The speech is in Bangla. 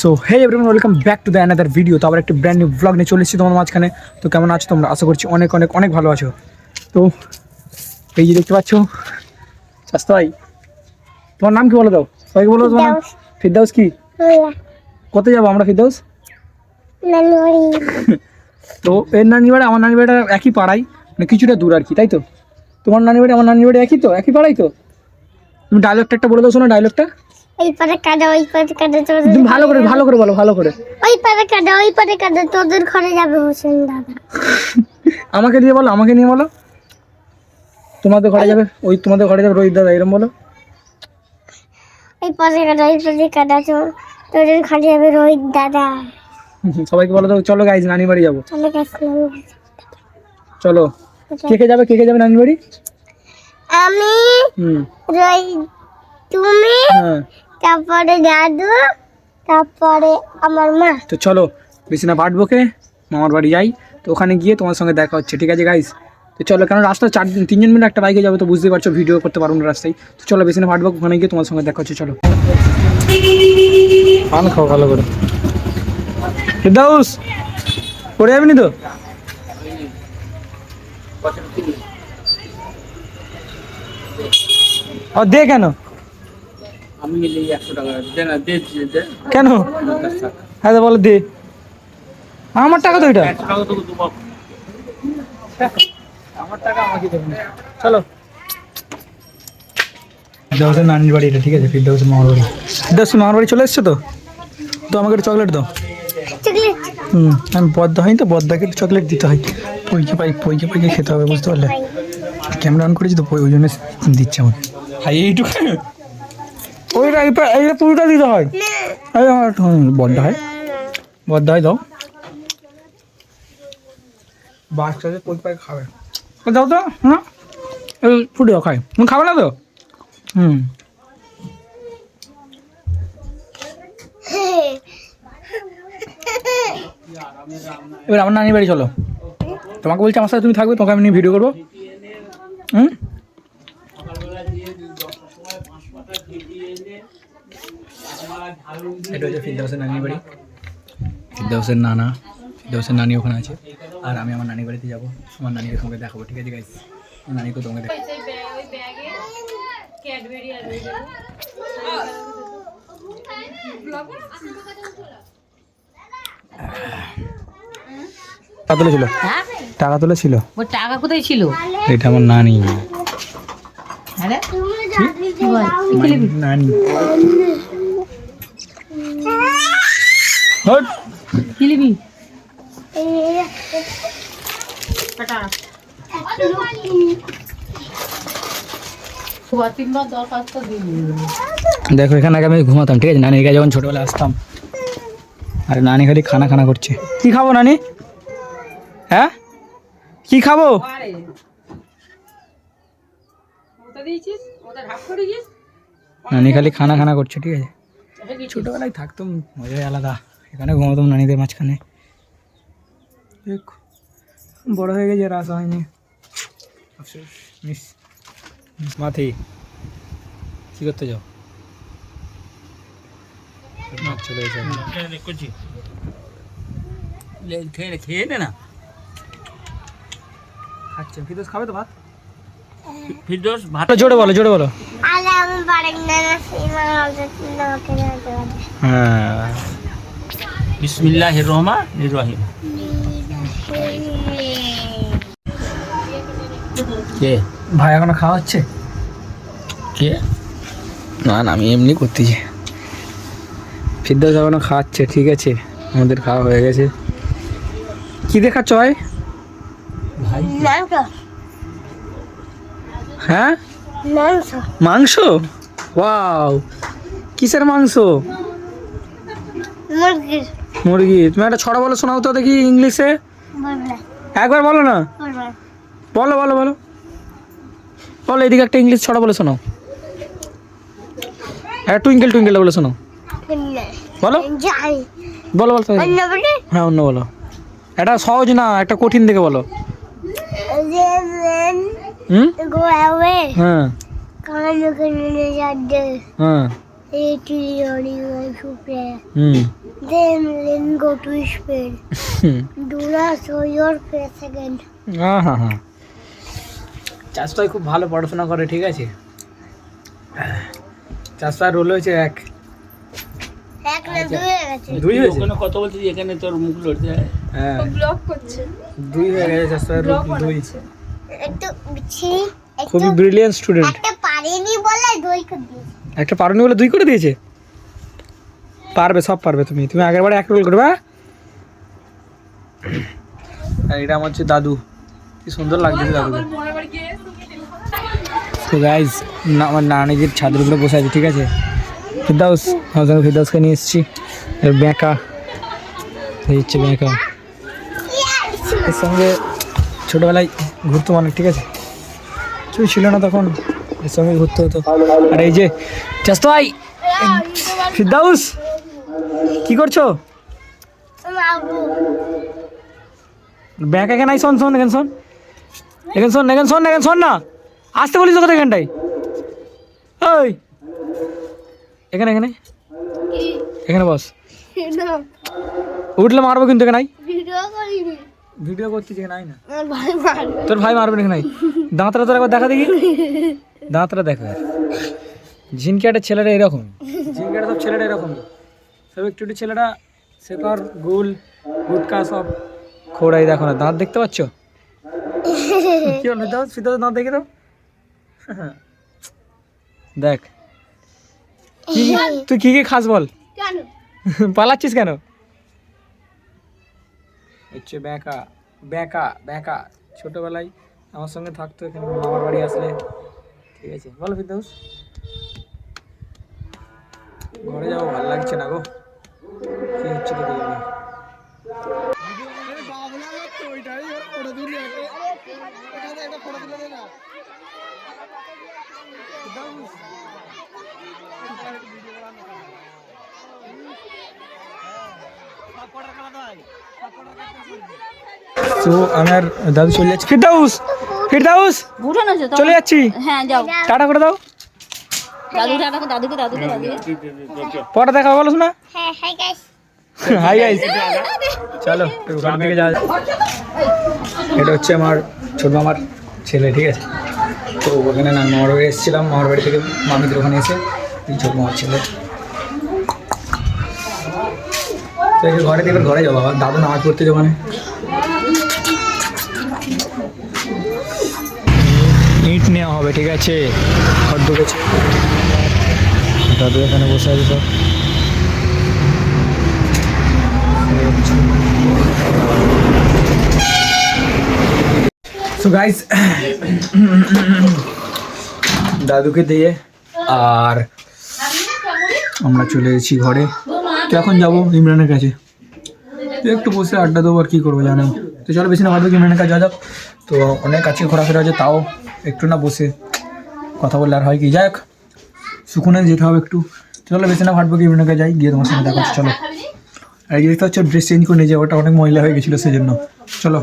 So hey everyone welcome back to the another video তো আবার একটি ব্র্যান্ড নিউ ব্লগ নিয়ে চলে এসেছি তোমার মাঝখানে। তো কেমন আছো তোমরা? আশা করছি অনেক অনেক অনেক ভালো আছো। তো এই যে দেখতে পাচ্ছ স্বাস্থ্য ভাই তোমার নাম কি বলে দাও? সবাইকে বলো তোমার ফিরদাউস। কি? কোথায় যাব আমরা ফিরদাউস? তো এর নানি বাড়ি আমার নানি বাড়িটা একই পাড়ায়। মানে কিছুটা দূর আর কি তাই তো? তোমার নানি বাড়ি আমার নানি বাড়ি একই তো? একই পাড়াই তো? তুমি ডায়লগটা একটা বলে দাও শোনো ডায়লগটা ওই পারে কাদা ওই পারে কাদা তোদের তুমি ভালো করে ভালো করে বলো ভালো করে। ওই পারে কাদা ওই পারে কাদা তোদের ঘরে যাবে হোসেন দাদা। আমাকে দিয়ে বলো আমাকে নিয়ে বলো। তোমাদের ঘরে যাবে ওই তোমাদের ঘরে যাবে রোহিত দাদা এরকম বলো। ওই পারে কাদা ওই পারে তো তোদের ঘরে যাবে রোহিত দাদা। সবাইকে বলো তো চলো গাইজ নানি বাড়ি যাব। চলে গেছিলাম চলো। কে কে যাবে কে কে যাবে নানি বাড়ি? আমি রোহিত তুমি? হ্যাঁ। তারপরে দাদু, তারপরে আমার মা। তো চলো, বেশি না বকে মামার বাড়ি যাই। তো ওখানে গিয়ে তোমার সঙ্গে দেখা হচ্ছে, ঠিক আছে গাইজ তো চলো কেন রাস্তা চার তিনজন মিলে একটা বাইকে যাব, তো বুঝতে পারছ ভিডিও করতে পারব না রাস্তায়। তো চলো, বেশি না ওখানে গিয়ে তোমার সঙ্গে দেখা হচ্ছে, চলো। পান খাও ভালো করে। ফিরদাউস, পড়ে যাবি তো? ও, দে কেন আমি গেলে একশো টাকা দে না দে দে কেন? হ্যাঁ বলো দে। আমার টাকা তো এটা। একশো টাকা তো আমার টাকা আমাকে দেবেন চলো। ফিরদাউসের নানির বাড়ি এটা ঠিক আছে? ফিরদাউসের মামার বাড়ি। ফিরদাউসের মামার বাড়ি চলে এসছো তো? তো আমাকে একটা চকলেট দাও। হুম আমি বদ্দা হয়নি তো? বদ্দাকে একটু চকলেট দিতে হয়। পইকে পাই পইকে পাইকে খেতে হবে বুঝতে পারলে। ক্যামেরা অন করেছি তো ওই জন্য দিচ্ছে আমাকে। হাই এইটুকু। ওইটা এইটা এইটা পুরোটা দিতে হয়। আমার বদ্দা হয় বদ্দা হয় দাও বাচ্চাদের পাই খাবে। দাও তো না। এই ফুটে দাও খাই। তুমি খাবে না তো? হুম। এবার আমার নানি বাড়ি চলো। তোমাকে বলছি আমার সাথে তুমি থাকবে তোমাকে আমি নিয়ে ভিডিও করব। হুম? এটা হচ্ছে ফিরদাউসের নানি বাড়ি। ফিরদাউসের নানা ফিরদাউসের নানি ওখানে আছে। আর আমি আমার নানি বাড়িতে যাব। আমার নানিকে তোমাকে দেখাবো ঠিক আছে গাইস আমার নানিকে তোমাকে দেখাবো। টাকা তুলেছিল? টাকা তুলেছিল? টাকা কোথায় ছিল? এটা আমার নানি আরে আমার নানি হট কি নিবি দুবার তিনবার দরখাস্ত দিবি দেখো এখানে আগে আমি ঘুমাতাম ঠিক আছে? নানির কাছে যখন ছোটোবেলায় আসতাম। আর নানি খালি খানা খানা করছে। কি খাব নানি? হ্যাঁ? কি খাব? ওটা দিয়েছিস ওটা ঢাক করেছিস নানি খালি খানা খানা করছে ঠিক আছে? ছোটোবেলায় থাকতাম মজাই আলাদা। এখানে ঘুমাতাম নানিদের মাঝখানে। দেখ বড় হয়ে গেছে আর আসা হয়নি। আফসোস মিস। মাথি কী করতে যাও? না, চলে নে, খেয়ে নে না। খাচ্ছে ফিরোজ খাবে তো ভাত? ফিরদোস ভাত জোরে বলো জোরে বলো। আলে আমি বারেক না সীমা না হ্যাঁ। বিসমিল্লাহ রহমান রহিম। কে? ভাই এখনও খাওয়া হচ্ছে? কে? না না আমি এমনি করতেছি। ফিরদৌস এখনও খাওয়াচ্ছে ঠিক আছে। আমাদের খাওয়া হয়ে গেছে। কি দেখাচ্ছ ভাই? মাংস। হ্যাঁ? মাংস। মাংস? ওয়াও। কিসের মাংস? মুরগির। মুরগি। তুমি একটা ছড়া বলো শোনাও তো দেখি ইংলিশে। একবার বলো না? বলো বলো বলো। বলো এদিকে একটা ইংলিশ ছড়া বলে শোনাও। একটা টুইঙ্কেল টুইঙ্কেল বলে শোনাও। বলো। বলো বলো। হ্যাঁ অন্য বলো। এটা সহজ না একটা কঠিন দেখে বলো। Then হুম? go away হ্যাঁ। কারণ ওখানে যাবে হ্যাঁ। 80 super. Hmm Then then go to. Hmm. Do not show your face again. হ্যাঁ হ্যাঁ হ্যাঁ চাষটাই খুব ভালো পড়াশোনা করে ঠিক আছে? চাষটার রোল হয়েছে এক। এক না দুই হয়ে হয়েছে? ওখানে কথা বলছিস এখানে তোর মুখ লড়তে হয়। হ্যাঁ। দুই হয়ে গেছে চাষটার দুই। একটু খুবই ব্রিলিয়ান্ট স্টুডেন্ট একটা পারিনি বলে দুই করে দিয়েছে। একটা পারোনি বলে দুই করে দিয়েছে? পারবে সব পারবে তুমি। তুমি আগের বারে এক রোল করবে হ্যাঁ? আর এটা আমার হচ্ছে দাদু। কি সুন্দর লাগছে দাদুকে। তো গাইজ আমার নানিজির ছাদের উপরে বসে আছে ঠিক আছে? ফিরদাউস আমার সঙ্গে ফিরদাউসকে নিয়ে এসেছি। এর ব্যাঁকা। এই হচ্ছে ব্যাঁকা। এর সঙ্গে ছোটোবেলায় ঘুরতো অনেক ঠিক আছে? কেউ ছিল না তখন এর সঙ্গে ঘুরতে হতো। আর এই যে চাস্তো ভাই ফিরদাউস কি করছ? ব্যাগ এখানে শোন শোন এখানে শোন। এখানে শোন এখানে শোন এখানে শোন না। আসতে বলিস তো কথা এখানটাই ওই এখানে এখানে। এখানে বস। উঠলে মারবো কিন্তু এখানে ভিডিও করছিস এখানে আই না। তোর ভাই মারবে না এখানে দাঁতটা তোর একবার দেখা দেখি। দাঁতটা দেখা ঝিনকাটের ছেলেটা এরকম। ঝিনকাটের সব ছেলেটা এরকম। সব একটু একটু ছেলেটা শেখর গুল গুটকা সব খোড়াই দেখো না। দাঁত দেখতে পাচ্ছ? কি হলো? দাও সিদ্ধা দাঁত দেখে দাও। দেখ। তুই কি কি খাস বল? পালাচ্ছিস কেন? হচ্ছে ব্যাঁকা ব্যাঁকা ব্যাঁকা ছোটোবেলায় আমার সঙ্গে থাকতো এখানে, মামার বাড়ি আসলে। ঠিক আছে, বলো ফিরদৌস। ঘরে যাব, ভালো লাগছে না গো। কি হচ্ছে দেখে যাবে তো আমি আর দাদু চলে যাচ্ছি। ফিরদাউস ফিরদাউস চলে যাচ্ছি। হ্যাঁ যাও। টাটা করে দাও। দাদুকে দাদুকে দাদুকে পরে দেখা বলো না হ্যাঁ হ্যাঁ হাই গাইস চলো ঘর দিকে যাওয়া এটা হচ্ছে আমার ছোট মামার ছেলে ঠিক আছে? তো ওখানে না মামার বাড়ি এসেছিলাম। মামার বাড়ি থেকে মামিদের ওখানে এসে ছোট মামার ছেলে তো একটু ঘরে এবার ঘরে যাব বাবা দাদু নামাজ পড়তে যাব ইট নেওয়া হবে ঠিক আছে? ঘর ঢুকেছে। দাদু এখানে বসে আছে সব। সো গাইস দাদুকে দিয়ে আর আমরা চলে এসেছি ঘরে। তো এখন যাব ইমরানের কাছে। একটু বসে আড্ডা দেবো আর কী করব জানো। তো চলো বেশি না ভাববে ইমরানের কাছে যাওয়া যাক। তো অনেক কাছে ঘোরাফেরা আছে তাও একটু না বসে কথা বললে আর হয় কি। যাই হোক, সুকুনে যেতে হবে একটু। চলো বেশি না ভাববো কি ইমরানের কাছে যাই, গিয়ে তোমার সঙ্গে দেখা চলো। আর দেখতে হচ্ছে ড্রেস চেঞ্জ করে নিয়ে যাব ওটা অনেক ময়লা হয়ে গেছিল সেজন্য। চলো।